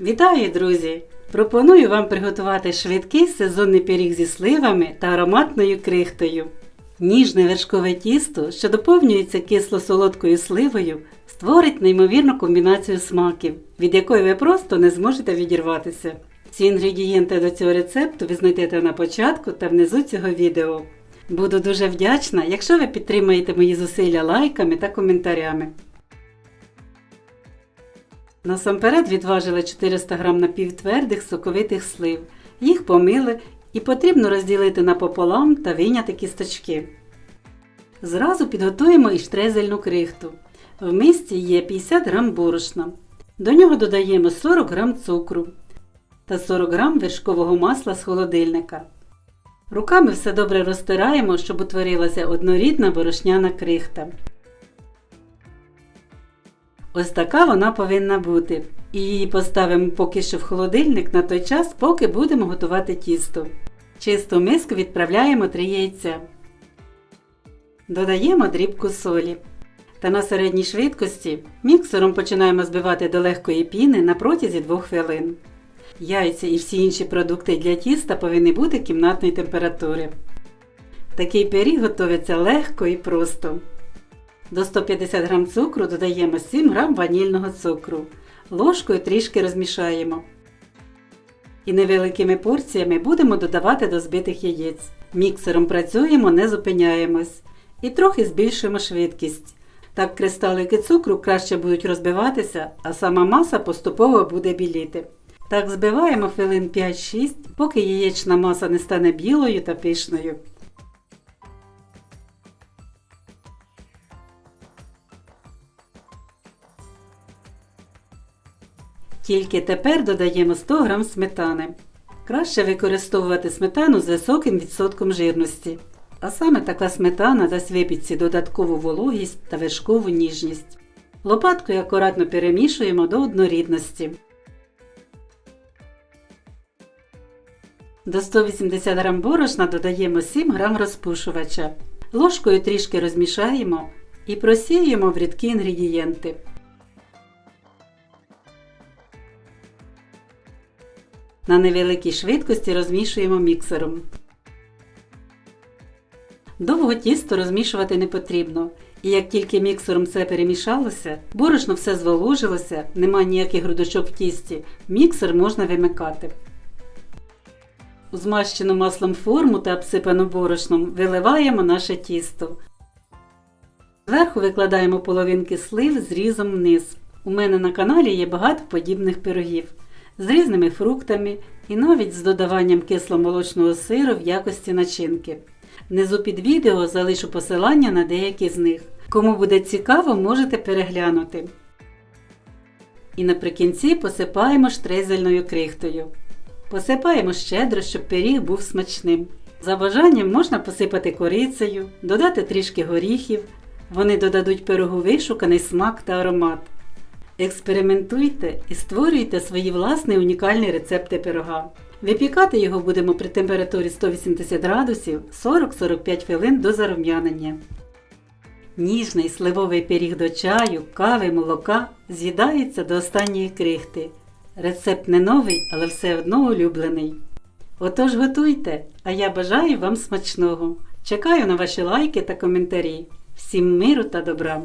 Вітаю, друзі! Пропоную вам приготувати швидкий сезонний пиріг зі сливами та ароматною крихтою. Ніжне вершкове тісто, що доповнюється кисло-солодкою сливою, створить неймовірну комбінацію смаків, від якої ви просто не зможете відірватися. Всі інгредієнти до цього рецепту ви знайдете на початку та внизу цього відео. Буду дуже вдячна, якщо ви підтримаєте мої зусилля лайками та коментарями. Насамперед відважили 400 г напівтвердих соковитих слив. Їх помили і потрібно розділити напополам та вийняти кісточки. Зразу підготуємо і штрезельну крихту. В мисці є 50 г борошна. До нього додаємо 40 г цукру та 40 г вершкового масла з холодильника. Руками все добре розтираємо, щоб утворилася однорідна борошняна крихта. Ось така вона повинна бути. І її поставимо поки що в холодильник на той час, поки будемо готувати тісто. Чисту миску відправляємо 3 яйця. Додаємо дрібку солі. Та на середній швидкості міксером починаємо збивати до легкої піни на протязі 2 хвилин. Яйця і всі інші продукти для тіста повинні бути кімнатної температури. Такий пиріг готується легко і просто. До 150 г цукру додаємо 7 г ванільного цукру. Ложкою трішки розмішаємо. І невеликими порціями будемо додавати до збитих яєць. Міксером працюємо, не зупиняємось. І трохи збільшуємо швидкість. Так кристалики цукру краще будуть розбиватися, а сама маса поступово буде біліти. Так збиваємо хвилин 5-6, поки яєчна маса не стане білою та пишною. Тільки тепер додаємо 100 г сметани. Краще використовувати сметану з високим відсотком жирності. А саме така сметана дасть випічці додаткову вологість та вершкову ніжність. Лопаткою акуратно перемішуємо до однорідності. До 180 г борошна додаємо 7 г розпушувача. Ложкою трішки розмішаємо і просіємо в рідкі інгредієнти. На невеликій швидкості розмішуємо міксером. Довго тісто розмішувати не потрібно. І як тільки міксером все перемішалося, борошно все зволожилося, нема ніяких грудочок в тісті, міксер можна вимикати. У змащену маслом форму та обсипану борошном виливаємо наше тісто. Зверху викладаємо половинки слив зрізом вниз. У мене на каналі є багато подібних пирогів з різними фруктами і навіть з додаванням кисломолочного сиру в якості начинки. Внизу під відео залишу посилання на деякі з них. Кому буде цікаво, можете переглянути. І наприкінці посипаємо штрезельною крихтою. Посипаємо щедро, щоб пиріг був смачним. За бажанням можна посипати корицею, додати трішки горіхів. Вони додадуть пирогу вишуканий смак та аромат. Експериментуйте і створюйте свої власні унікальні рецепти пирога. Випікати його будемо при температурі 180 градусів 40-45 хвилин до зарум'янення. Ніжний сливовий пиріг до чаю, кави, молока з'їдається до останньої крихти. Рецепт не новий, але все одно улюблений. Отож готуйте, а я бажаю вам смачного. Чекаю на ваші лайки та коментарі. Всім миру та добра!